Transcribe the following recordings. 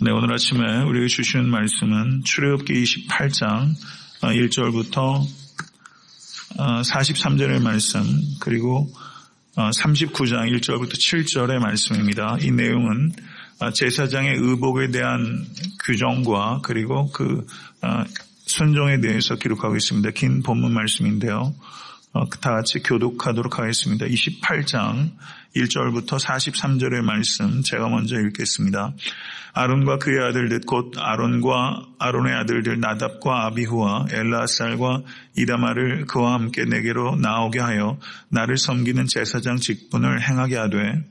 네, 오늘 아침에 우리에게 주신 말씀은 출애굽기 28장 1절부터 43절의 말씀 그리고 39장 1절부터 7절의 말씀입니다. 이 내용은 제사장의 의복에 대한 규정과 그리고 그 순종에 대해서 기록하고 있습니다. 긴 본문 말씀인데요. 다 같이 교독하도록 하겠습니다. 28장 1절부터 43절의 말씀 제가 먼저 읽겠습니다. 아론과 그의 아들들 곧 아론과 아론의 아들들 나답과 아비후와 엘라살과 이다마를 그와 함께 내게로 나오게 하여 나를 섬기는 제사장 직분을 행하게 하되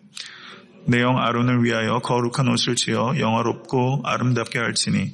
내영 아론을 위하여 거룩한 옷을 지어 영화롭고 아름답게 할지니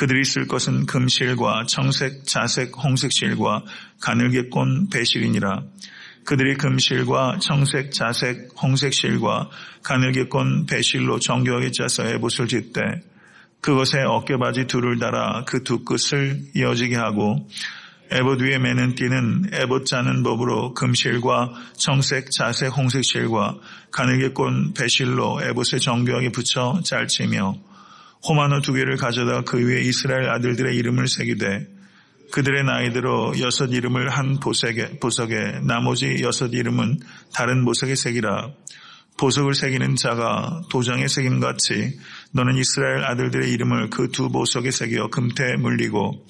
그들이 쓸 것은 금실과 청색, 자색, 홍색실과 가늘게 꼰 배실이니라. 그들이 금실과 청색, 자색, 홍색실과 가늘게 꼰 배실로 정교하게 짜서 에봇을 짓되 그것에 어깨바지 둘을 달아 그 두 끝을 이어지게 하고 에봇 위에 매는 띠는 에봇 짜는 법으로 금실과 청색, 자색, 홍색실과 가늘게 꼰 배실로 에봇에 정교하게 붙여 짤치며 호마노 두 개를 가져다 그 위에 이스라엘 아들들의 이름을 새기되 그들의 나이대로 여섯 이름을 한 보석에, 보석에 나머지 여섯 이름은 다른 보석에 새기라. 보석을 새기는 자가 도장에 새김 같이 너는 이스라엘 아들들의 이름을 그 두 보석에 새겨 금태에 물리고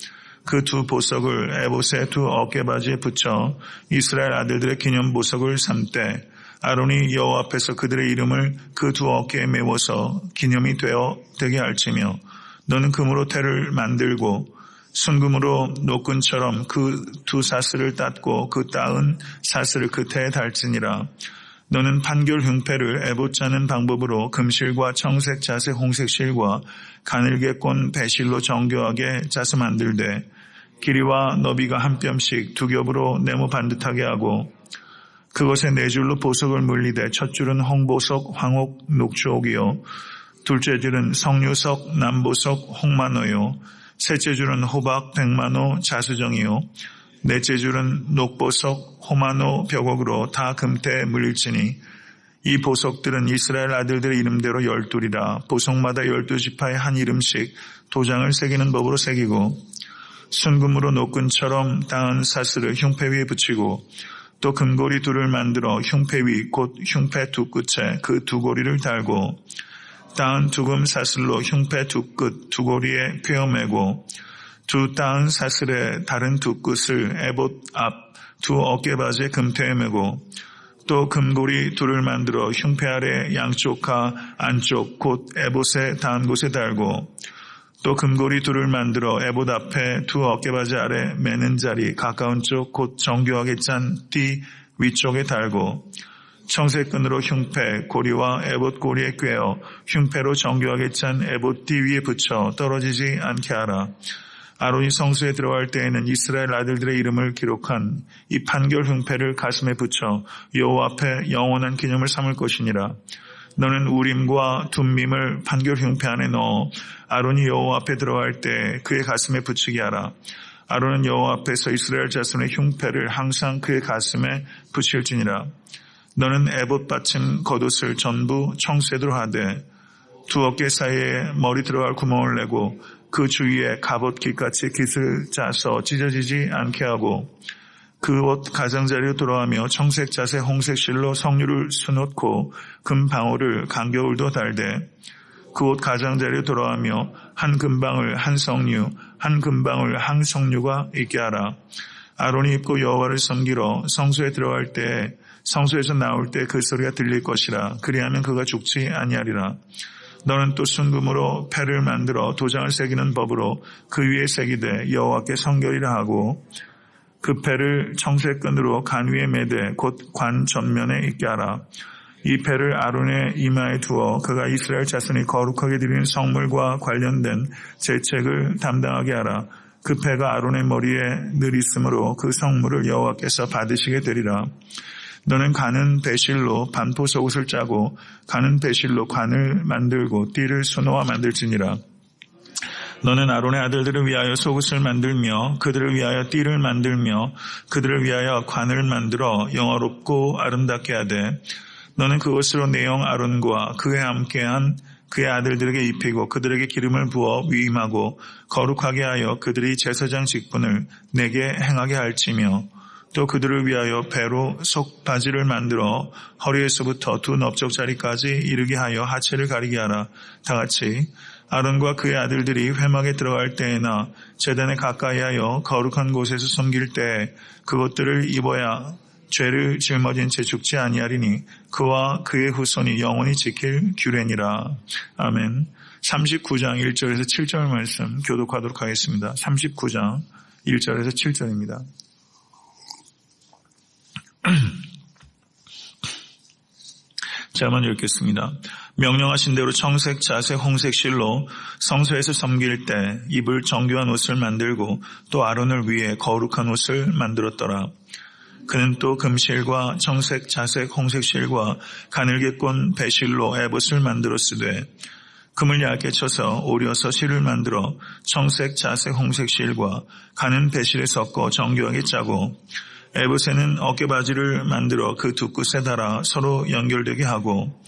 그 두 보석을 에봇의 두 어깨바지에 붙여 이스라엘 아들들의 기념 보석을 삼되 아론이 여호와 앞에서 그들의 이름을 그 두 어깨에 메워서 기념이 되어 되게 할지며 너는 금으로 태를 만들고 순금으로 노끈처럼 그 두 사슬을 땄고 그 따은 사슬을 그 태에 달지니라. 너는 판결 흉패를 애봇자는 방법으로 금실과 청색, 자색, 홍색 실과 가늘게 꼰 배실로 정교하게 짜서 만들되 길이와 너비가 한 뼘씩 두 겹으로 네모 반듯하게 하고 그것에 네 줄로 보석을 물리되 첫 줄은 홍보석, 황옥, 녹주옥이요. 둘째 줄은 성류석, 남보석, 홍만호요. 셋째 줄은 호박, 백만호, 자수정이요. 넷째 줄은 녹보석, 호마노, 벽옥으로 다 금태에 물릴지니 이 보석들은 이스라엘 아들들의 이름대로 열둘이라 보석마다 열두 지파의 한 이름씩 도장을 새기는 법으로 새기고 순금으로 노끈처럼 닿은 사슬을 흉패 위에 붙이고 또 금고리 둘을 만들어 흉패 위 곧 흉패 두 끝에 그 두 고리를 달고 닿은 두금 사슬로 흉패 두 끝 두 고리에 꿰어매고 두 따은 사슬의 다른 두 끝을 에봇 앞 두 어깨바지에 금태에 매고 또 금고리 둘을 만들어 흉패 아래 양쪽과 안쪽 곧 에봇에 닿은 곳에 달고 또 금고리 둘을 만들어 에봇 앞에 두 어깨바지 아래 매는 자리 가까운 쪽 곧 정교하게 짠 띠 위쪽에 달고 청색끈으로 흉패 고리와 에봇 고리에 꿰어 흉패로 정교하게 짠 에봇 띠 위에 붙여 떨어지지 않게 하라. 아론이 성수에 들어갈 때에는 이스라엘 아들들의 이름을 기록한 이 판결 흉패를 가슴에 붙여 여호와 앞에 영원한 기념을 삼을 것이니라. 너는 우림과 둠밈을 판결 흉패 안에 넣어 아론이 여호와 앞에 들어갈 때 그의 가슴에 붙이게 하라. 아론은 여호와 앞에서 이스라엘 자손의 흉패를 항상 그의 가슴에 붙일지니라. 너는 에봇 받침 겉옷을 전부 청새도로 하되 두 어깨 사이에 머리 들어갈 구멍을 내고 그 주위에 갑옷 깃같이 깃을 짜서 찢어지지 않게 하고 그옷 가장자리로 돌아가며 청색 자색 홍색 실로 성류를 수놓고 금 방울을 간겨울도 달되 그 옷 가장자리로 돌아가며 한 금방울 한 성류 한 금방울 한 성류가 있게 하라. 아론이 입고 여호와를 섬기러 성소에 들어갈 때 성소에서 나올 때 그 소리가 들릴 것이라 그리하면 그가 죽지 아니하리라. 너는 또 순금으로 패를 만들어 도장을 새기는 법으로 그 위에 새기되 여호와께 성결이라 하고 그 패를 청색끈으로 간 위에 매되 곧관 전면에 있게 하라. 이 패를 아론의 이마에 두어 그가 이스라엘 자손이 거룩하게 드리는 성물과 관련된 재책을 담당하게 하라. 그 패가 아론의 머리에 늘 있으므로 그 성물을 여호와께서 받으시게 되리라. 너는 가는 배실로 반포 속옷을 짜고 가는 배실로 관을 만들고 띠를 수놓아 만들지니라. 너는 아론의 아들들을 위하여 속옷을 만들며 그들을 위하여 띠를 만들며 그들을 위하여 관을 만들어 영화롭고 아름답게 하되 너는 그것으로 내영 아론과 그에 함께한 그의 아들들에게 입히고 그들에게 기름을 부어 위임하고 거룩하게 하여 그들이 제사장 직분을 내게 행하게 할지며 또 그들을 위하여 배로 속 바지를 만들어 허리에서부터 두 넓적자리까지 이르게 하여 하체를 가리게 하라. 다 같이 아론과 그의 아들들이 회막에 들어갈 때에나 재단에 가까이 하여 거룩한 곳에서 섬길 때 그것들을 입어야 죄를 짊어진 채 죽지 아니하리니 그와 그의 후손이 영원히 지킬 규례니라. 아멘. 39장 1절에서 7절 말씀 교독하도록 하겠습니다. 39장 1절에서 7절입니다. 제가 먼저 읽겠습니다. 명령하신 대로 청색, 자색, 홍색 실로 성소에서 섬길 때 입을 정교한 옷을 만들고 또 아론을 위해 거룩한 옷을 만들었더라. 그는 또 금실과 청색, 자색, 홍색 실과 가늘게 꼰 배실로 에봇을 만들었으되 금을 얇게 쳐서 오려서 실을 만들어 청색, 자색, 홍색 실과 가는 배실에 섞어 정교하게 짜고 에봇에는 어깨바지를 만들어 그 두 끝에 달아 서로 연결되게 하고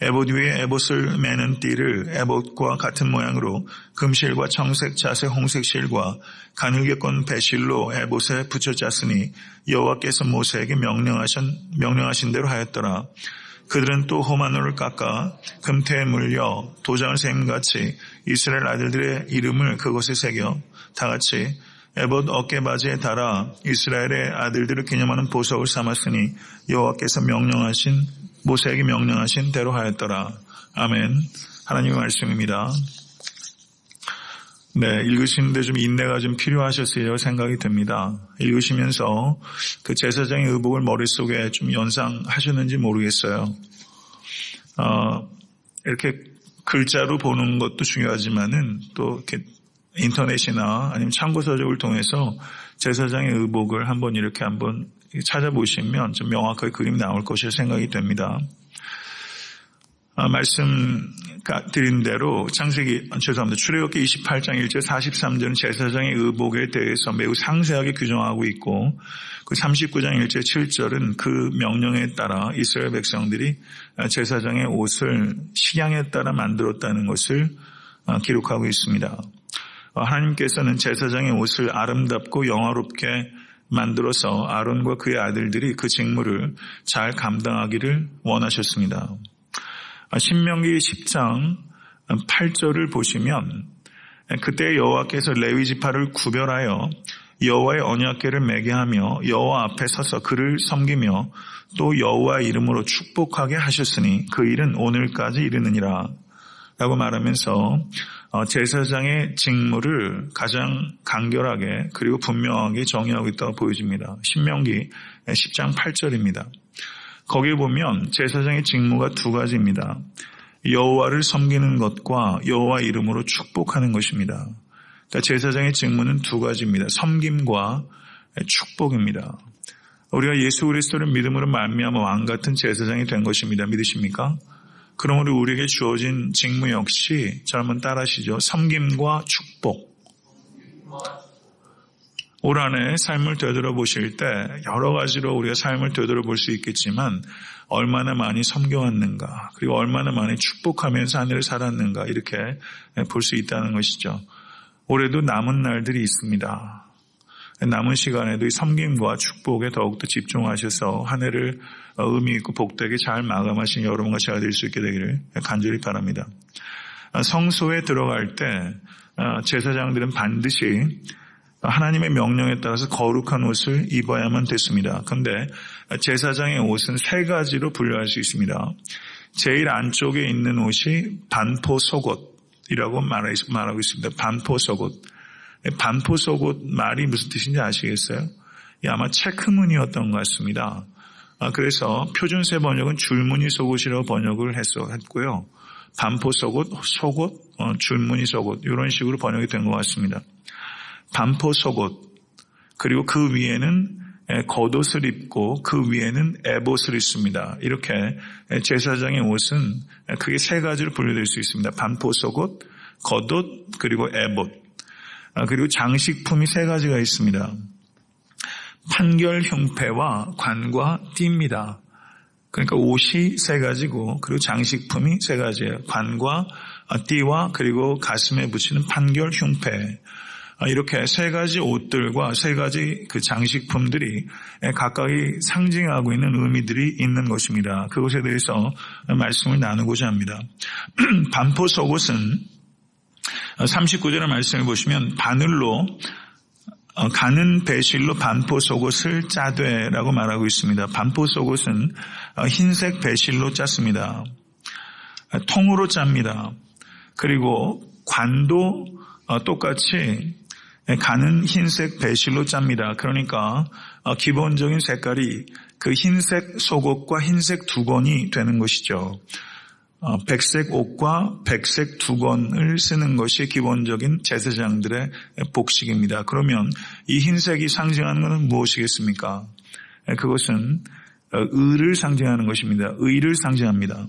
에봇 위에 에봇을 매는 띠를 에봇과 같은 모양으로 금실과 청색, 자색, 홍색 실과 가늘게 꼰 배실로 에봇에 붙여 짰으니 여호와께서 모세에게 명령하신 명령하신 대로 하였더라. 그들은 또 호마노를 깎아 금태에 물려 도장을 세임같이 이스라엘 아들들의 이름을 그곳에 새겨 다 같이 에봇 어깨바지에 달아 이스라엘의 아들들을 기념하는 보석을 삼았으니 여호와께서 명령하신 모세에게 명령하신 대로 하였더라. 아멘. 하나님의 말씀입니다. 네, 읽으시는데 좀 인내가 좀 필요하셨어요 생각이 듭니다. 읽으시면서 그 제사장의 의복을 머릿속에 좀 연상하셨는지 모르겠어요. 어, 이렇게 글자로 보는 것도 중요하지만은 또 이렇게 인터넷이나 아니면 참고 서적을 통해서 제사장의 의복을 한번 이렇게 한번 찾아보시면 좀 명확하게 그림이 나올 것이라 생각이 됩니다. 아, 말씀 드린 대로 창세기 죄송합니다. 출애굽기 28장 1절 43절은 제사장의 의복에 대해서 매우 상세하게 규정하고 있고 그 39장 1절 7절은 그 명령에 따라 이스라엘 백성들이 제사장의 옷을 식양에 따라 만들었다는 것을 기록하고 있습니다. 하나님께서는 제사장의 옷을 아름답고 영화롭게 만들어서 아론과 그의 아들들이 그 직무를 잘 감당하기를 원하셨습니다. 신명기 10장 8절을 보시면 그때 여호와께서 레위 지파를 구별하여 여호와의 언약궤를 매게 하며 여호와 앞에 서서 그를 섬기며 또 여호와 이름으로 축복하게 하셨으니 그 일은 오늘까지 이르느니라 라고 말하면서 어, 제사장의 직무를 가장 간결하게 그리고 분명하게 정의하고 있다고 보여집니다. 신명기 10장 8절입니다. 거기에 보면 제사장의 직무가 두 가지입니다. 여호와를 섬기는 것과 여호와 이름으로 축복하는 것입니다. 그러니까 제사장의 직무는 두 가지입니다. 섬김과 축복입니다. 우리가 예수 그리스도를 믿음으로 말미암아 왕 같은 제사장이 된 것입니다. 믿으십니까? 그러므로 우리에게 주어진 직무 역시 젊은 따라하시죠. 섬김과 축복. 올 한해 삶을 되돌아보실 때 여러 가지로 우리가 삶을 되돌아볼 수 있겠지만 얼마나 많이 섬겨왔는가 그리고 얼마나 많이 축복하면서 하늘을 살았는가 이렇게 볼 수 있다는 것이죠. 올해도 남은 날들이 있습니다. 남은 시간에도 이 섬김과 축복에 더욱더 집중하셔서 한 해를 의미 있고 복되게 잘 마감하신 여러분과 제가 될 수 있게 되기를 간절히 바랍니다. 성소에 들어갈 때 제사장들은 반드시 하나님의 명령에 따라서 거룩한 옷을 입어야만 됐습니다. 그런데 제사장의 옷은 세 가지로 분류할 수 있습니다. 제일 안쪽에 있는 옷이 반포 속옷이라고 말하고 있습니다. 반포 속옷. 반포 속옷 말이 무슨 뜻인지 아시겠어요? 아마 체크무늬였던 것 같습니다. 그래서 표준세 번역은 줄무늬 속옷이라고 번역을 했고요. 반포 속옷, 속옷, 어, 줄무늬 속옷 이런 식으로 번역이 된 것 같습니다. 반포 속옷, 그리고 그 위에는 겉옷을 입고 그 위에는 에봇을 입습니다. 이렇게 제사장의 옷은 크게 세 가지로 분류될 수 있습니다. 반포 속옷, 겉옷, 그리고 에봇. 아, 그리고 장식품이 세 가지가 있습니다. 판결 형패와 관과 띠입니다. 그러니까 옷이 세 가지고 그리고 장식품이 세 가지예요. 관과 띠와 그리고 가슴에 붙이는 판결 흉패. 아, 이렇게 세 가지 옷들과 세 가지 그 장식품들이 각각이 상징하고 있는 의미들이 있는 것입니다. 그것에 대해서 말씀을 나누고자 합니다. 반포 속옷은 39절의 말씀을 보시면 바늘로 어, 가는 배실로 반포 속옷을 짜되라고 말하고 있습니다. 반포 속옷은 어, 흰색 배실로 짰습니다. 통으로 짭니다. 그리고 관도 어, 똑같이 가는 흰색 배실로 짭니다. 그러니까 기본적인 색깔이 그 흰색 속옷과 흰색 두건이 되는 것이죠. 어, 백색 옷과 백색 두건을 쓰는 것이 기본적인 제사장들의 복식입니다. 그러면 이 흰색이 상징하는 것은 무엇이겠습니까? 그것은 어, 의를 상징하는 것입니다. 의를 상징합니다.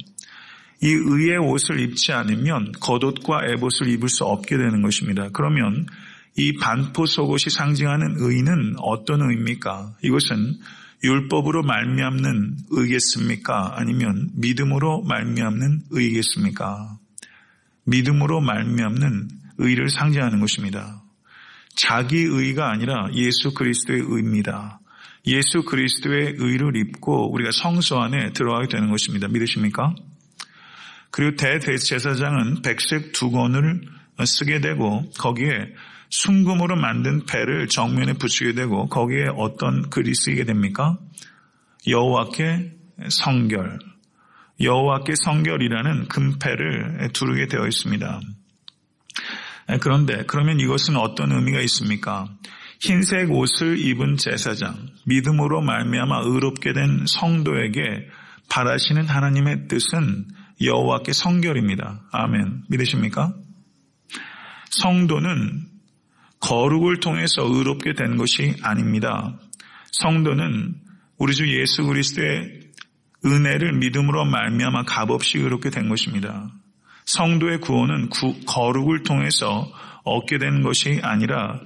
이 의의 옷을 입지 않으면 겉옷과 애봇을 입을 수 없게 되는 것입니다. 그러면 이 반포 속옷이 상징하는 의는 어떤 의입니까? 이것은 율법으로 말미암는 의겠습니까? 아니면 믿음으로 말미암는 의겠습니까? 믿음으로 말미암는 의를 상징하는 것입니다. 자기 의가 아니라 예수 그리스도의 의입니다. 예수 그리스도의 의를 입고 우리가 성소 안에 들어가게 되는 것입니다. 믿으십니까? 그리고 대대제사장은 백색 두건을 쓰게 되고 거기에 순금으로 만든 패를 정면에 붙이게 되고 거기에 어떤 글이 쓰이게 됩니까? 여호와께 성결, 여호와께 성결이라는 금패를 두르게 되어 있습니다. 그런데 그러면 이것은 어떤 의미가 있습니까? 흰색 옷을 입은 제사장, 믿음으로 말미암아 의롭게 된 성도에게 바라시는 하나님의 뜻은 여호와께 성결입니다. 아멘. 믿으십니까? 성도는 거룩을 통해서 의롭게 된 것이 아닙니다. 성도는 우리 주 예수 그리스도의 은혜를 믿음으로 말미암아 값없이 의롭게 된 것입니다. 성도의 구원은 구, 거룩을 통해서 얻게 된 것이 아니라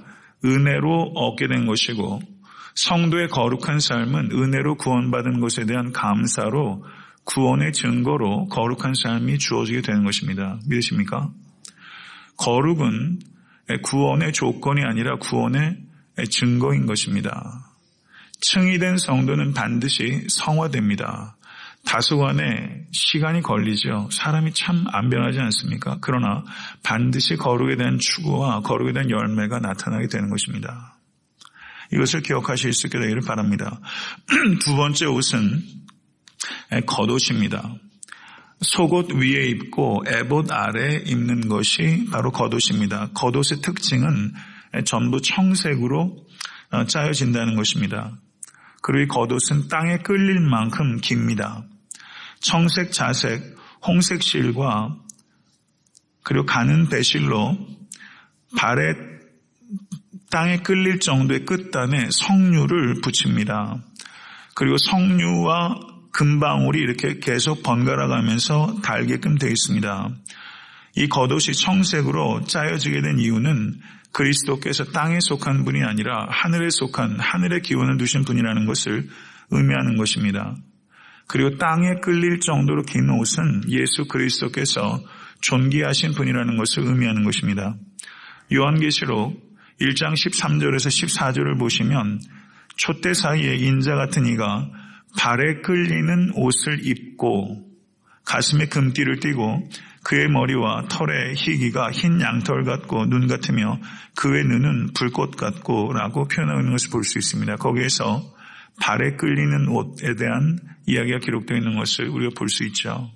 은혜로 얻게 된 것이고 성도의 거룩한 삶은 은혜로 구원받은 것에 대한 감사로 구원의 증거로 거룩한 삶이 주어지게 되는 것입니다. 믿으십니까? 거룩은 구원의 조건이 아니라 구원의 증거인 것입니다. 층이된 성도는 반드시 성화됩니다. 다소간에 시간이 걸리죠. 사람이 참 안 변하지 않습니까? 그러나 반드시 거룩에 대한 추구와 거룩에 대한 열매가 나타나게 되는 것입니다. 이것을 기억하실 수 있게 되기를 바랍니다. 두 번째 옷은 겉옷입니다. 속옷 위에 입고 에봇 아래 입는 것이 바로 겉옷입니다. 겉옷의 특징은 전부 청색으로 어, 짜여진다는 것입니다. 그리고 이 겉옷은 땅에 끌릴 만큼 깁니다. 청색, 자색, 홍색 실과 그리고 가는 배실로 발에 땅에 끌릴 정도의 끝단에 석류를 붙입니다. 그리고 석류와 금방울이 이렇게 계속 번갈아 가면서 달게끔 되어 있습니다. 이 겉옷이 청색으로 짜여지게 된 이유는 그리스도께서 땅에 속한 분이 아니라 하늘에 속한 하늘의 기원을 두신 분이라는 것을 의미하는 것입니다. 그리고 땅에 끌릴 정도로 긴 옷은 예수 그리스도께서 존귀하신 분이라는 것을 의미하는 것입니다. 요한계시록 1장 13절에서 14절을 보시면 촛대 사이에 인자 같은 이가 발에 끌리는 옷을 입고 가슴에 금띠를 띠고 그의 머리와 털의 희기가 흰 양털 같고 눈 같으며 그의 눈은 불꽃 같고 라고 표현하고 있는 것을 볼 수 있습니다. 거기에서 발에 끌리는 옷에 대한 이야기가 기록되어 있는 것을 우리가 볼 수 있죠.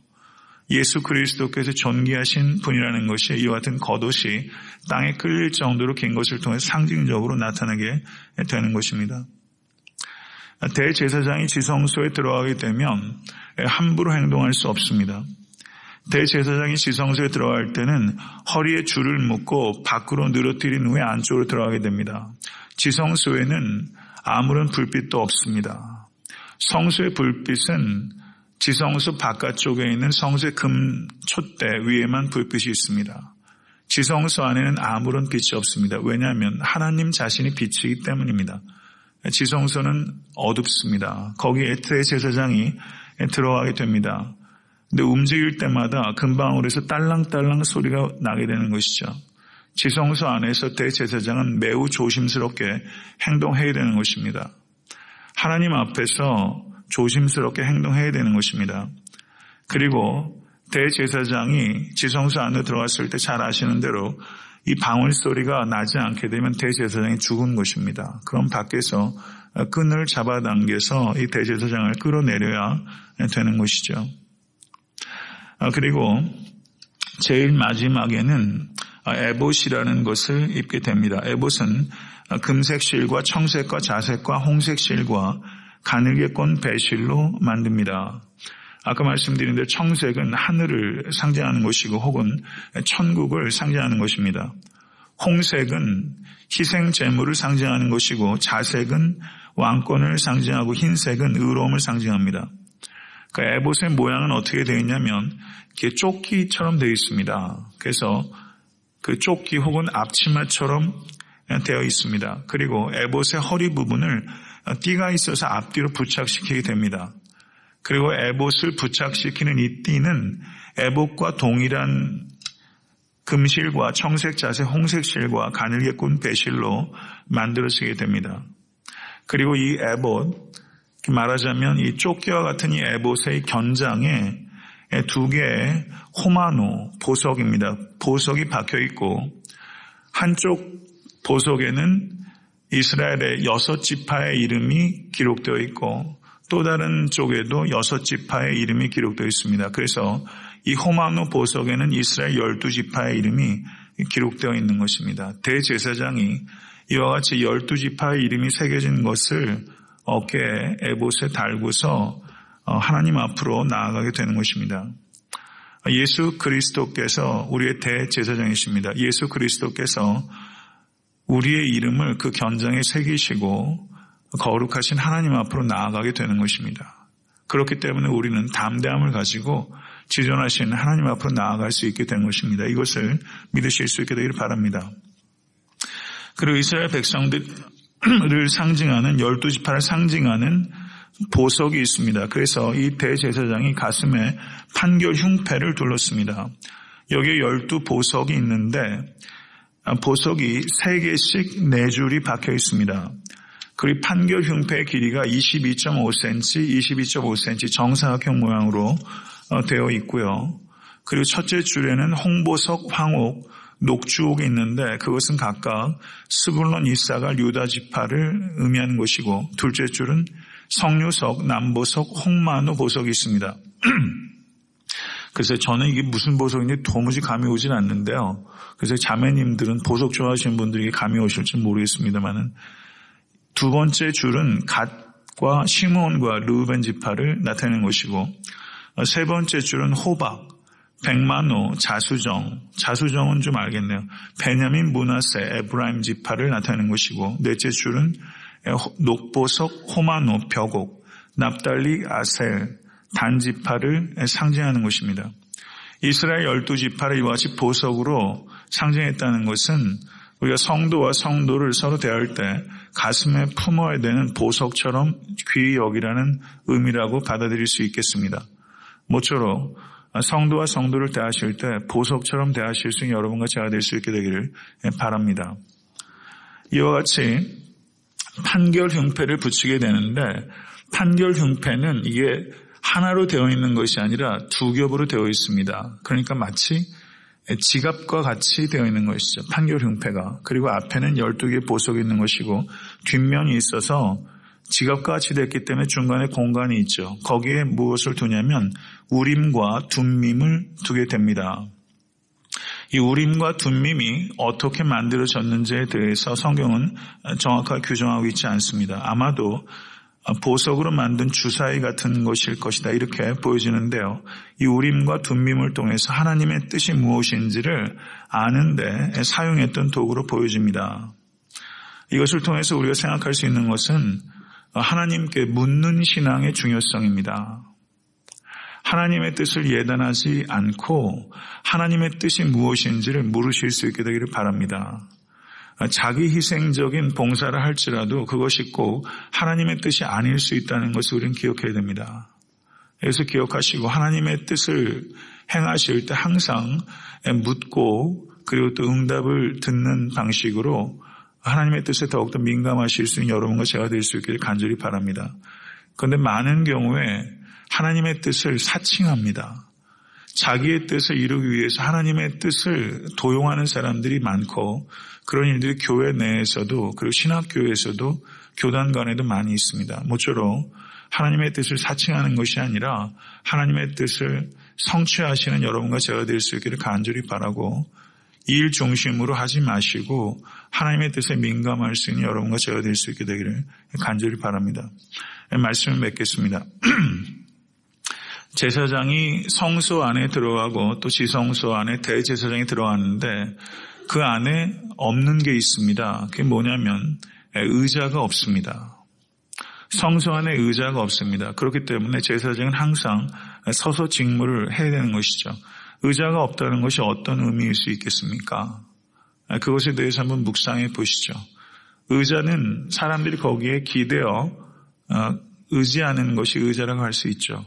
예수 그리스도께서 존귀하신 분이라는 것이 이와 같은 겉옷이 땅에 끌릴 정도로 긴 것을 통해 상징적으로 나타나게 되는 것입니다. 대제사장이 지성소에 들어가게 되면 함부로 행동할 수 없습니다. 대제사장이 지성소에 들어갈 때는 허리에 줄을 묶고 밖으로 늘어뜨린 후에 안쪽으로 들어가게 됩니다. 지성소에는 아무런 불빛도 없습니다. 성소의 불빛은 지성소 바깥쪽에 있는 성소의 금 촛대 위에만 불빛이 있습니다. 지성소 안에는 아무런 빛이 없습니다. 왜냐하면 하나님 자신이 빛이기 때문입니다. 지성소는 어둡습니다. 거기에 대제사장이 들어가게 됩니다. 근데 움직일 때마다 금방울에서 딸랑딸랑 소리가 나게 되는 것이죠. 지성소 안에서 대제사장은 매우 조심스럽게 행동해야 되는 것입니다. 하나님 앞에서 조심스럽게 행동해야 되는 것입니다. 그리고 대제사장이 지성소 안에 들어갔을 때 잘 아시는 대로 이 방울 소리가 나지 않게 되면 대제사장이 죽은 것입니다. 그럼 밖에서 끈을 잡아당겨서 이 대제사장을 끌어내려야 되는 것이죠. 아, 그리고 제일 마지막에는 에봇이라는 것을 입게 됩니다. 에봇은 금색 실과 청색과 자색과 홍색 실과 가늘게 꼰 배실로 만듭니다. 아까 말씀드린 대로 청색은 하늘을 상징하는 것이고 혹은 천국을 상징하는 것입니다. 홍색은 희생 제물을 상징하는 것이고 자색은 왕권을 상징하고 흰색은 의로움을 상징합니다. 그 에봇의 모양은 어떻게 되어 있냐면 이렇게 조끼처럼 되어 있습니다. 그래서 그 조끼 혹은 앞치마처럼 되어 있습니다. 그리고 에봇의 허리 부분을 띠가 있어서 앞뒤로 부착시키게 됩니다. 그리고 에봇을 부착시키는 이 띠는 에봇과 동일한 금실과 청색 자세 홍색 실과 가늘게 꾼 배실로 만들어지게 됩니다. 그리고 이 에봇 말하자면 이 조끼와 같은 이 에봇의 견장에 두 개의 호마노 보석입니다. 보석이 박혀 있고 한쪽 보석에는 이스라엘의 여섯 지파의 이름이 기록되어 있고 또 다른 쪽에도 여섯 지파의 이름이 기록되어 있습니다. 그래서 이 호마노 보석에는 이스라엘 열두 지파의 이름이 기록되어 있는 것입니다. 대제사장이 이와 같이 열두 지파의 이름이 새겨진 것을 어깨에 에봇에 달고서 하나님 앞으로 나아가게 되는 것입니다. 예수 그리스도께서 우리의 대제사장이십니다. 예수 그리스도께서 우리의 이름을 그 견장에 새기시고 거룩하신 하나님 앞으로 나아가게 되는 것입니다. 그렇기 때문에 우리는 담대함을 가지고 지존하신 하나님 앞으로 나아갈 수 있게 된 것입니다. 이것을 믿으실 수 있게 되기를 바랍니다. 그리고 이스라엘 백성들을 상징하는 열두 지파를 상징하는 보석이 있습니다. 그래서 이 대제사장이 가슴에 판결 흉패를 둘렀습니다. 여기에 열두 보석이 있는데 보석이 세 개씩 네 줄이 박혀 있습니다. 그리고 판결 흉패의 길이가 22.5cm, 22.5cm 정사각형 모양으로 되어 있고요. 그리고 첫째 줄에는 홍보석, 황옥, 녹주옥이 있는데 그것은 각각 스불론, 이사갈, 유다 지파를 의미하는 것이고 둘째 줄은 성류석, 남보석, 홍마노 보석이 있습니다. 그래서 저는 이게 무슨 보석인지 도무지 감이 오진 않는데요. 그래서 자매님들은 보석 좋아하시는 분들이 감이 오실지 모르겠습니다만은 두 번째 줄은 갓과 시몬과 루벤 지파를 나타내는 것이고 세 번째 줄은 호박, 백만호, 자수정, 자수정은 좀 알겠네요. 베냐민 문하세, 에브라임 지파를 나타내는 것이고 넷째 줄은 녹보석, 호마노, 벽옥, 납달리, 아셀, 단지파를 상징하는 것입니다. 이스라엘 열두 지파를 이와 같이 보석으로 상징했다는 것은 우리가 성도와 성도를 서로 대할 때 가슴에 품어야 되는 보석처럼 귀히 여기라는 의미라고 받아들일 수 있겠습니다. 모쪼록 성도와 성도를 대하실 때 보석처럼 대하실 수 있는 여러분과 제가 될 수 있게 되기를 바랍니다. 이와 같이 판결 흉패를 붙이게 되는데 판결 흉패는 이게 하나로 되어 있는 것이 아니라 두 겹으로 되어 있습니다. 그러니까 마치 지갑과 같이 되어 있는 것이죠. 판결 흉패가. 그리고 앞에는 12개의 보석이 있는 것이고 뒷면이 있어서 지갑과 같이 됐기 때문에 중간에 공간이 있죠. 거기에 무엇을 두냐면 우림과 둠밈을 두게 됩니다. 이 우림과 둠밈이 어떻게 만들어졌는지에 대해서 성경은 정확하게 규정하고 있지 않습니다. 아마도 보석으로 만든 주사위 같은 것일 것이다. 이렇게 보여지는데요. 이 우림과 둠밈을 통해서 하나님의 뜻이 무엇인지를 아는데 사용했던 도구로 보여집니다. 이것을 통해서 우리가 생각할 수 있는 것은 하나님께 묻는 신앙의 중요성입니다. 하나님의 뜻을 예단하지 않고 하나님의 뜻이 무엇인지를 물으실 수 있게 되기를 바랍니다. 자기 희생적인 봉사를 할지라도 그것이 꼭 하나님의 뜻이 아닐 수 있다는 것을 우리는 기억해야 됩니다. 그래서 기억하시고 하나님의 뜻을 행하실 때 항상 묻고 그리고 또 응답을 듣는 방식으로 하나님의 뜻에 더욱더 민감하실 수 있는 여러분과 제가 될 수 있기를 간절히 바랍니다. 그런데 많은 경우에 하나님의 뜻을 사칭합니다. 자기의 뜻을 이루기 위해서 하나님의 뜻을 도용하는 사람들이 많고 그런 일들이 교회 내에서도 그리고 신학교에서도 교단 간에도 많이 있습니다. 모쪼록 하나님의 뜻을 사칭하는 것이 아니라 하나님의 뜻을 성취하시는 여러분과 제가 될 수 있기를 간절히 바라고 일 중심으로 하지 마시고 하나님의 뜻에 민감할 수 있는 여러분과 제가 될 수 있게 되기를 간절히 바랍니다. 말씀을 맺겠습니다. 제사장이 성소 안에 들어가고 또 지성소 안에 대제사장이 들어가는데 그 안에 없는 게 있습니다. 그게 뭐냐면 의자가 없습니다. 성소 안에 의자가 없습니다. 그렇기 때문에 제사장은 항상 서서 직무를 해야 되는 것이죠. 의자가 없다는 것이 어떤 의미일 수 있겠습니까? 그것에 대해서 한번 묵상해 보시죠. 의자는 사람들이 거기에 기대어 의지하는 것이 의자라고 할 수 있죠.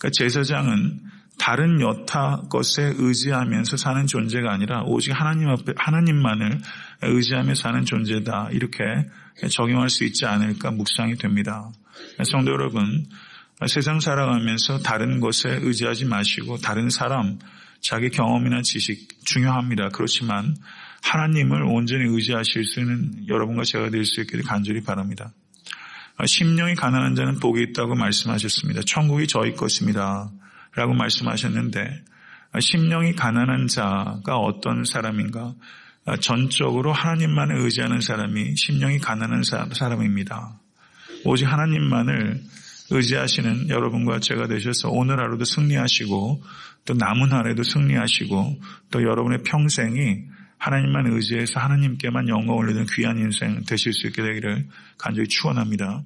그러니까 제사장은 다른 여타 것에 의지하면서 사는 존재가 아니라 오직 하나님 앞에 하나님만을 의지하며 사는 존재다 이렇게 적용할 수 있지 않을까 묵상이 됩니다. 성도 여러분, 세상 살아가면서 다른 것에 의지하지 마시고 다른 사람, 자기 경험이나 지식 중요합니다. 그렇지만 하나님을 온전히 의지하실 수 있는 여러분과 제가 될 수 있기를 간절히 바랍니다. 심령이 가난한 자는 복이 있다고 말씀하셨습니다. 천국이 저희 것입니다. 라고 말씀하셨는데 심령이 가난한 자가 어떤 사람인가? 전적으로 하나님만을 의지하는 사람이 심령이 가난한 사람입니다. 오직 하나님만을 의지하시는 여러분과 제가 되셔서 오늘 하루도 승리하시고 또 남은 하루에도 승리하시고 또 여러분의 평생이 하나님만 의지해서 하나님께만 영광을 올리는 귀한 인생 되실 수 있게 되기를 간절히 축원합니다.